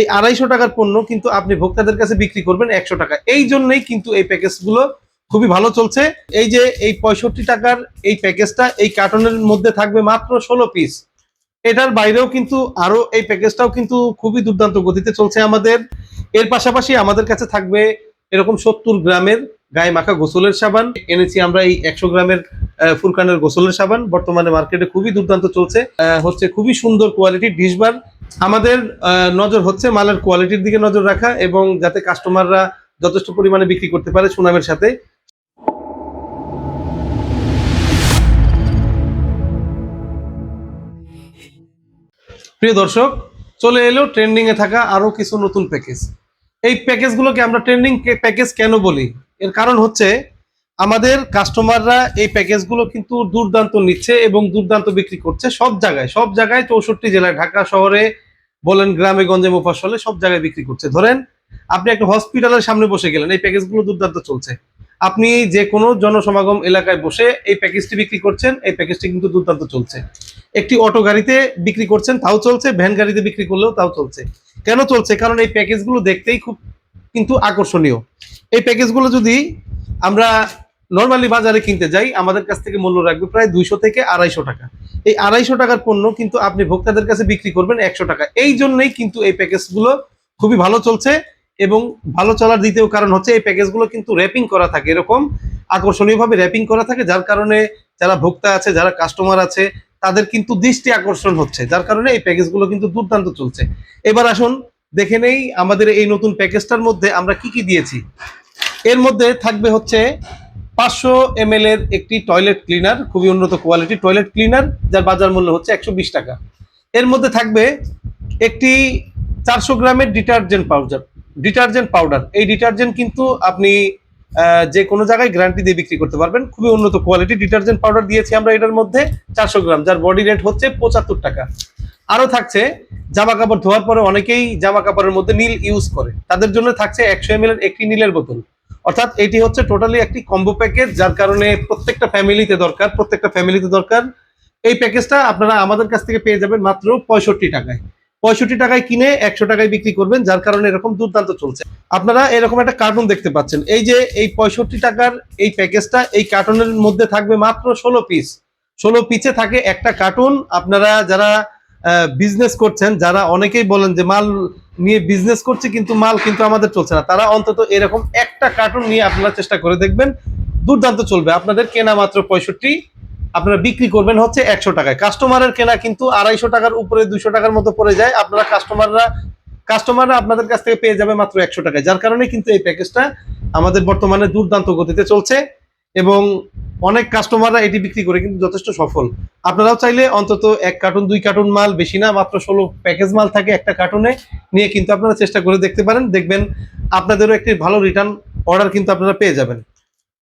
এই আড়াইশো টাকার পণ্য কিন্তু আপনি ভোক্তাদের কাছে বিক্রি করবেন একশো টাকা। এই জন্যই কিন্তু এই প্যাকেজগুলো খুবই ভালো চলছে। এই যে এই পঁয়ষট্টি টাকার এই প্যাকেজটা এই কার্টনের মধ্যে থাকবে মাত্র ষোলো পিস এটার বাইরেও কিন্তু আরও এই প্যাকেজটাও কিন্তু খুবই দুর্দান্ত গতিতে চলছে আমাদের। এর পাশাপাশি আমাদের কাছে থাকবে এরকম সত্তর গ্রামের গায়ে মাখা গোসলের সাবান। এনেছি আমরা এই একশো গ্রামের ফুরকানের গোসলের সাবান। বর্তমানে মার্কেটে খুবই দুর্দান্ত চলছে। হচ্ছে খুবই সুন্দর কোয়ালিটির ডিশবার। আমাদের নজর হচ্ছে মালের কোয়ালিটির দিকে নজর রাখা এবং যাতে কাস্টমাররা যথেষ্ট পরিমাণে বিক্রি করতে পারে সুনামের সাথে। প্রিয় দর্শক, চলে এলো ট্রেন্ডিং এ থাকা আরও কিছু নতুন প্যাকেজ এই প্যাকেজগুলোকে আমরা ট্রেন্ডিং প্যাকেজ কেন বলি? এর কারণ হচ্ছে আমাদের কাস্টমাররা এই প্যাকেজগুলো কিন্তু দুর্দান্ত নিচ্ছে এবং দুর্দান্ত বিক্রি করছে সব জায়গায় সব জায়গায় চৌষট্টি জেলায়, ঢাকা শহরে, বলেন গ্রামে, গঞ্জে, মোফাসলে সব জায়গায় বিক্রি করছে। ধরেন, আপনি একটা হসপিটালের সামনে বসে গেলেন, এই প্যাকেজগুলো দুর্দান্ত চলছে। আপনি যে কোনো জনসমাগম এলাকায় বসে এই প্যাকেজটি বিক্রি করছেন, এই প্যাকেজটি কিন্তু দুর্দান্ত চলছে। একটি অটো গাড়িতে বিক্রি করছেন, তাও চলছে, ভ্যান গাড়িতে বিক্রি করলেও তাও চলছে। কেন চলছে? কারণ এই প্যাকেজগুলো দেখতেই খুব কিন্তু আকর্ষণীয়। এই প্যাকেজগুলো যদি আমরা নর্মালি বাজারে কিনতে যাই, আমাদের কাছ থেকে মূল্য রাখবে প্রায় দুইশো থেকে আড়াইশো টাকা। এই আড়াইশো টাকার পণ্য কিন্তু আপনি ভোক্তাদের কাছে বিক্রি করবেন একশো টাকা। এই জন্যই কিন্তু এই প্যাকেজগুলো খুবই ভালো চলছে এবং ভালো চলার দ্বিতীয় কারণ হচ্ছে এই প্যাকেজগুলো কিন্তু র্যাপিং করা থাকে এরকম আকর্ষণীয়ভাবে র্যাপিং করা থাকে, যার কারণে যারা ভোক্তা আছে, যারা কাস্টমার আছে, তাদের কিন্তু দৃষ্টি আকর্ষণ হচ্ছে, যার কারণে এই প্যাকেজগুলো কিন্তু দুর্দান্ত চলছে। এবার আসুন, দেখে নেই আমাদের এই নতুন প্যাকেজটার মধ্যে আমরা কি কি দিয়েছি। এর মধ্যে থাকবে হচ্ছে পাঁচশো এম এর একটি টয়লেট ক্লিনার খুবই উন্নত কোয়ালিটি টয়লেট ক্লিনার যার বাজার মূল্য হচ্ছে একশো বিশ টাকা। এর মধ্যে থাকবে একটি চারশো গ্রামের ডিটারজেন্ট পাউডার ডিটারজেন্ট পাউডার এই ডিটারজেন্ট কিন্তু আপনি যে কোনো জায়গায় গ্যারান্টি দিয়ে বিক্রি করতে পারবেন। খুবই উন্নত কোয়ালিটি ডিটারজেন্ট পাউডার দিয়েছি আমরা এটার মধ্যে চারশো গ্রাম, যার বডি রেট হচ্ছে পঁচাত্তর টাকা। আরও থাকছে জামা কাপড় ধোয়ার পরে অনেকেই জামা কাপড়ের মধ্যে নীল ইউজ করে। তাদের জন্য থাকছে একশো এম এর একটি নীলের বোতল। অর্থাৎ এটি হচ্ছে টোটালি একটি কম্বো প্যাকেজ যার কারণে প্রত্যেকটা ফ্যামিলিতে দরকার, প্রত্যেকটা ফ্যামিলিতে দরকার। এই প্যাকেজটা আপনারা আমাদের কাছ থেকে পেয়ে যাবেন মাত্র পঁয়ষট্টি টাকায়। পঁয়ষট্টি টাকায় কিনে একশো টাকায় বিক্রি করবেন, যার কারণে এরকম দুর্দান্ত চলছে। আপনারা এরকম একটা কার্টুন দেখতে পাচ্ছেন। এই যে এই পঁয়ষট্টি টাকার এই প্যাকেজটা এই কার্টুনের মধ্যে থাকবে মাত্র ষোলো পিস ষোলো পিসে থাকে একটা কার্টুন আপনারা যারা বিজনেস করছেন, যারা অনেকেই বলেন যে মাল নিয়ে বিজনেস করছে, কিন্তু মাল কিন্তু আমাদের চলছে না। তারা অন্তত এরকম একটা কার্টুন নিয়ে আপনারা চেষ্টা করে দেখবেন। দুর্দান্ত চলবে। আপনাদের কেনা মাত্র পঁয়ষট্টি, আপনারা বিক্রি করবেন হচ্ছে একশো টাকায়। কাস্টমারের কেনা কিন্তু আড়াইশো টাকার উপরে দুশো টাকার মতো পড়ে যায়। আপনারা কাস্টমাররা কাস্টমাররা আপনাদের কাছ থেকে পেয়ে যাবে মাত্র একশো টাকায়। যার কারণে কিন্তু এই প্যাকেজটা আমাদের বর্তমানে দুর্দান্ত গতিতে চলছে। এবং অনেক কাস্টমাররা এটি বিক্রি করে কিন্তু যথেষ্ট সফল। আপনারাও চাইলে অন্তত এক কার্টুন, দুই কার্টুন মাল বেশি না, মাত্র ষোলো প্যাকেজ মাল থাকে একটা কার্টুনে নিয়ে কিন্তু আপনারা চেষ্টা করে দেখতে পারেন। দেখবেন আপনাদেরও একটি ভালো রিটার্ন অর্ডার কিন্তু আপনারা পেয়ে যাবেন।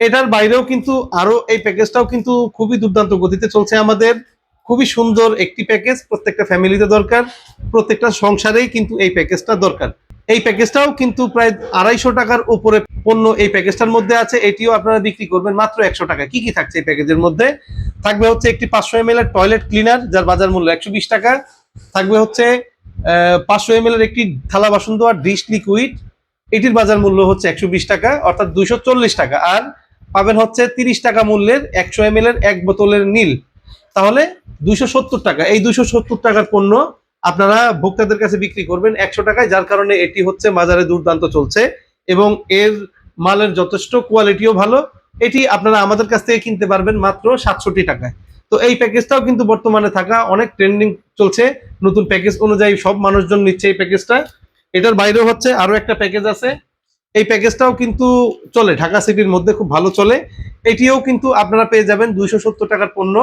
এটার বাইরেও কিন্তু আরও এই প্যাকেজটাও কিন্তু খুবই দুর্দান্ত গতিতে চলছে আমাদের। খুবই সুন্দর একটি প্যাকেজ প্রত্যেকটা ফ্যামিলিতে দরকার, প্রত্যেকটা সংসারেই কিন্তু এই প্যাকেজটা দরকার। এই প্যাকেজটাও কিন্তু প্রায় আড়াইশো টাকার উপরে পণ্য এই প্যাকেজটার মধ্যে আছে। এটিও আপনারা বিক্রি করবেন মাত্র একশো টাকা কি কি থাকছে এই প্যাকেজের মধ্যে? থাকবে হচ্ছে একটি পাঁচশো এম এর টয়লেট ক্লিনার যার বাজার মূল্য একশো বিশ টাকা। থাকবে হচ্ছে পাঁচশো এম এর একটি থালা বাসন ধোয়ার ডিশ লিকুইড এটির বাজার মূল্য হচ্ছে একশো বিশ টাকা, অর্থাৎ দুইশো চল্লিশ টাকা। আর পাবেন হচ্ছে তিরিশ টাকা মূল্যের একশো এম এর এক বোতলের নীল। তাহলে দুইশো সত্তর টাকা। এই দুইশো সত্তর টাকার পণ্য আপনারা ভোক্তাদের কাছে বিক্রি করবেন একশো টাকায়, যার কারণে এটি হচ্ছে বাজারে দুর্দান্ত চলছে এবং এর মালের যথেষ্ট কোয়ালিটিও ভালো। এটি আপনারা আমাদের কাছ থেকে কিনতে পারবেন মাত্র সাতষট্টি টাকায়। তো এই প্যাকেজটাও কিন্তু বর্তমানে থাকা অনেক ট্রেন্ডিং চলছে। নতুন প্যাকেজ অনুযায়ী সব মানুষজন নিচ্ছে এই প্যাকেজটা। এটার বাইরেও হচ্ছে আরও একটা প্যাকেজ আছে। এই প্যাকেজটাও কিন্তু চলে, ঢাকা সিটির মধ্যে খুব ভালো চলে। এটিও কিন্তু আপনারা পেয়ে যাবেন দুইশো সত্তর টাকার পণ্য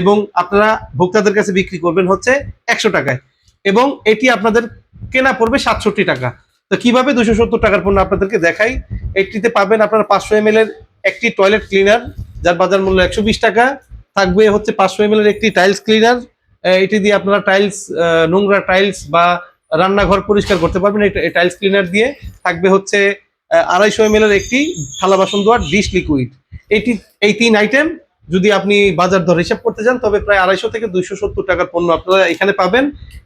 এবং আপনারা ভোক্তাদের কাছে বিক্রি করবেন হচ্ছে একশো টাকায়। এবং এটি আপনাদের কেনা পড়বে সাতষট্টি টাকা। তো কীভাবে দুশো সত্তর টাকার পণ্য আপনাদেরকে দেখাই? এটিতে পাবেন আপনারা পাঁচশো এম এর একটি টয়লেট ক্লিনার যার বাজার মূল্য একশো বিশ টাকা। থাকবে হচ্ছে পাঁচশো এম এর একটি টাইলস ক্লিনার এটি দিয়ে আপনারা টাইলস নোংরা টাইলস বা রান্নাঘর পরিষ্কার করতে পারবেন এই টাইলস ক্লিনার দিয়ে। থাকবে হচ্ছে আড়াইশো এম এর একটি থালা বাসন ধোয়ার ডিশ লিকুইড এটি, এই তিন আইটেম যদি আপনি বাজার দর হিসাব করতে যান তবে প্রায় আড়াইশো থেকে দুইশো সত্তর টাকার পণ্য আপনারা এখানে পাবেন।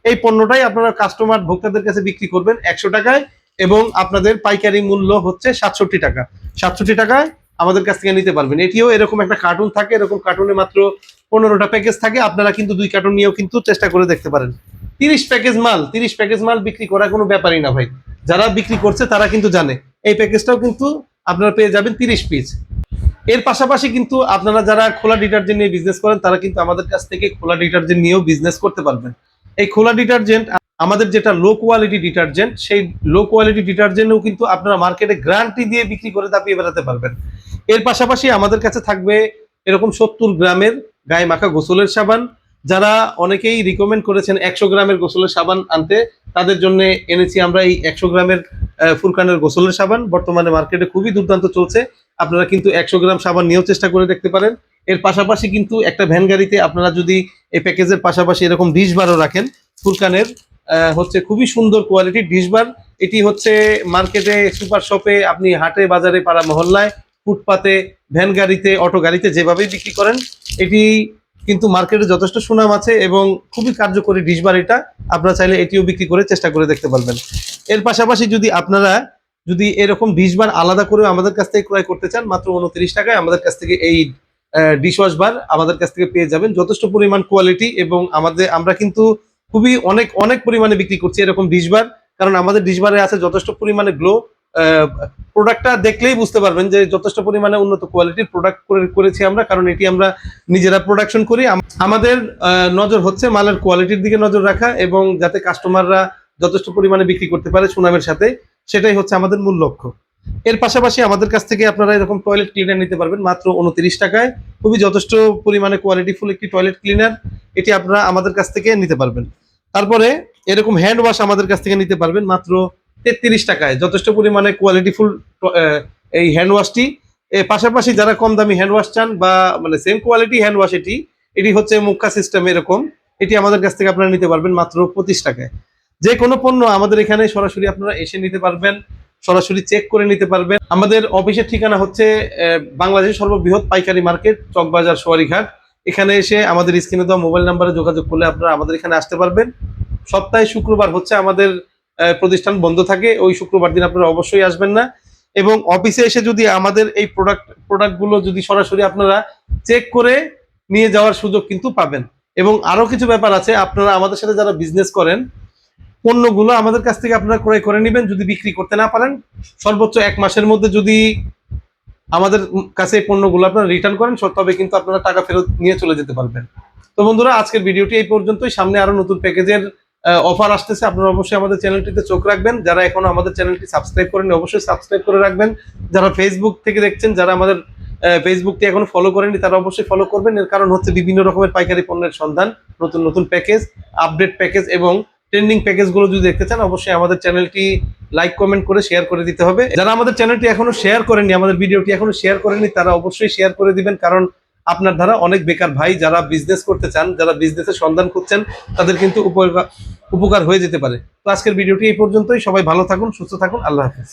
এই পণ্যটাই আপনারা কাস্টমার ভোক্তাদের কাছে বিক্রি করবেন একশো টাকায় এবং আপনাদের পাইকারি মূল্য হচ্ছে সাতষট্টি টাকা। সাতষট্টি টাকায় আমাদের কাছ থেকে নিতে পারবেন। এটিও এরকম একটা কার্টুন থাকে, এরকম কার্টুনে মাত্র পনেরোটা প্যাকেজ থাকে। আপনারা কিন্তু দুই কার্টুন নিয়েও কিন্তু চেষ্টা করে দেখতে পারেন। তিরিশ প্যাকেজ মাল, তিরিশ প্যাকেজ মাল বিক্রি করা কোনো ব্যাপারই না ভাই। যারা বিক্রি করছে তারা কিন্তু জানে। এই প্যাকেজটাও কিন্তু আপনারা পেয়ে যাবেন তিরিশ পিস এর পাশাপাশি কিন্তু আপনারা যারা খোলা ডিটারজেন্ট নিয়ে বিজনেস করেন, তারা কিন্তু আমাদের কাছ থেকে খোলা ডিটারজেন্ট নিয়েও বিজনেস করতে পারবেন। এই খোলা ডিটারজেন্ট, আমাদের যেটা লো কোয়ালিটি ডিটারজেন্ট, সেই লো কোয়ালিটি ডিটারজেন্টও কিন্তু আপনারা মার্কেটে গ্রান্টি দিয়ে বিক্রি করে দাপিয়ে বেড়াতে পারবেন। এর পাশাপাশি আমাদের কাছে থাকবে এরকম সত্তর গ্রামের গায়ে মাখা গোসলের সাবান। যারা অনেকেই রিকমেন্ড করেছেন একশো গ্রামের গোসলের সাবান আনতে তাদের জন্য এনেছি আমরা এই একশো গ্রামের ফুরকানের গোসলের সাবান। বর্তমানে মার্কেটে খুবই দুর্দান্ত চলছে। আপনারা কিন্তু একশো গ্রাম সাবান নিয়েও চেষ্টা করে দেখতে পারেন। এর পাশাপাশি কিন্তু একটা ভ্যান গাড়িতে আপনারা যদি এই প্যাকেজের পাশাপাশি এরকম ডিশ বারও রাখেন, ফুরকানের হচ্ছে খুবই সুন্দর কোয়ালিটির ডিশ বার। এটি হচ্ছে মার্কেটে সুপার শপে আপনি হাটে, বাজারে, পাড়া মহল্লায়, ফুটপাতে, ভ্যান গাড়িতে, অটো গাড়িতে যেভাবেই বিক্রি করেন, এটি কিন্তু মার্কেটে যথেষ্ট সুনাম আছে এবং খুবই কার্যকরী ডিশবার এটা। আপনারা চাইলে এটিও বিক্রি করে চেষ্টা করে দেখতে পারবেন। এর পাশাপাশি যদি আপনারা যদি এরকম ডিশবার আলাদা করে আমাদের কাছ থেকে ক্রয় করতে চান, মাত্র উনত্রিশ টাকায় আমাদের কাছ থেকে এই ডিশওয়াশ বার আমাদের কাছ থেকে পেয়ে যাবেন। যথেষ্ট পরিমাণ কোয়ালিটি এবং আমাদের, আমরা কিন্তু খুবই অনেক অনেক পরিমাণে বিক্রি করছি এরকম ডিশবার কারণ আমাদের ডিশবারে আছে যথেষ্ট পরিমাণে গ্লো প্রোডাক্টটা দেখলেই বুঝতে পারবেন যে যথেষ্ট পরিমাণে উন্নত কোয়ালিটির প্রোডাক্ট করেছি আমরা, কারণ এটি আমরা নিজেরা প্রোডাকশন করি। আমাদের নজর হচ্ছে মালের কোয়ালিটির দিকে নজর রাখা এবং যাতে কাস্টমাররা যথেষ্ট পরিমাণে বিক্রি করতে পারে সুনামের সাথে, সেটাই হচ্ছে আমাদের মূল লক্ষ্য। এর পাশাপাশি আমাদের কাছ থেকে আপনারা এরকম টয়লেট ক্লিনার নিতে পারবেন, মাত্র উনত্রিশ টাকায়। খুবই যথেষ্ট পরিমাণে কোয়ালিটিফুল একটি টয়লেট ক্লিনার এটি আপনারা আমাদের কাছ থেকে নিতে পারবেন। তারপরে এরকম হ্যান্ড ওয়াশ আমাদের কাছ থেকে নিতে পারবেন, মাত্র তেত্রিশ টাকায়। যথেষ্ট পরিমাণে কোয়ালিটিফুল এই হ্যান্ড ওয়াশটি পাশাপাশি যারা কম দামি হ্যান্ড ওয়াশ চান বা মানে সেম কোয়ালিটি হ্যান্ড ওয়াশ এটি এটি হচ্ছে মুখা সিস্টেম এরকম। এটি আমাদের কাছ থেকে আপনারা নিতে পারবেন মাত্র পঁচিশ টাকায়। যে কোনো পণ্য আমাদের এখানে সরাসরি আপনারা এসে নিতে পারবেন, সরাসরি চেক করে নিতে পারবেন। আমাদের অফিসের ঠিকানা হচ্ছে বাংলাদেশের সর্ববৃহৎ পাইকারি মার্কেট, চকবাজার, সোয়ারিঘাট। এখানে এসে আমাদের স্ক্রিনে দেওয়া মোবাইল নাম্বারে যোগাযোগ করলে আপনারা আমাদের এখানে আসতে পারবেন। সপ্তাহে শুক্রবার হচ্ছে আমাদের প্রতিষ্ঠান বন্ধ থাকে, ওই শুক্রবার দিন আপনারা অবশ্যই আসবেন না। এবং অফিসে এসে যদি আমাদের এই প্রোডাক্ট প্রোডাক্টগুলো যদি সরাসরি আপনারা চেক করে নিয়ে যাওয়ার সুযোগ কিন্তু পাবেন। এবং আরও কিছু ব্যাপার আছে, আপনারা আমাদের সাথে যারা বিজনেস করেন, পণ্যগুলো আমাদের কাছ থেকে আপনারা ক্রয় করে নেবেন, যদি বিক্রি করতে না পারেন। সর্বোচ্চ এক মাসের মধ্যে যদি আমাদের কাছে এই পণ্যগুলো আপনারা রিটার্ন করেন তবে কিন্তু আপনারা টাকা ফেরত নিয়ে চলে যেতে পারবেন। তো বন্ধুরা, আজকের ভিডিওটি এই পর্যন্তই। সামনে আরও নতুন প্যাকেজের অফার আসতেছে, আপনারা অবশ্যই আমাদের চ্যানেলটিতে চোখ রাখবেন। যারা এখনও আমাদের চ্যানেলটি সাবস্ক্রাইব করেন অবশ্যই সাবস্ক্রাইব করে রাখবেন। যারা ফেসবুক থেকে দেখছেন, যারা আমাদের ফেসবুকটি এখনও ফলো করেনি তারা অবশ্যই ফলো করবেন। এর কারণ হচ্ছে বিভিন্ন রকমের পাইকারি পণ্যের সন্ধান, নতুন নতুন প্যাকেজ আপডেট প্যাকেজ এবং ট্রেন্ডিং প্যাকেজগুলো যদি দেখতে চান, অবশ্যই আমাদের চ্যানেলটি লাইক কমেন্ট করে শেয়ার করে দিতে হবে। যারা আমাদের চ্যানেলটি এখনও শেয়ার করেনি আমাদের ভিডিওটি এখনও শেয়ার করেনি তারা অবশ্যই শেয়ার করে দিবেন, কারণ আপনার দ্বারা অনেক বেকার ভাই যারা বিজনেস করতে চান, যারা বিজনেসের সন্ধান করছেন তাদের কিন্তু উপকার উপকার হয়ে যেতে পারে। তো আজকের ভিডিওটি এই পর্যন্তই। সবাই ভালো থাকুন, সুস্থ থাকুন। আল্লাহ হাফেজ।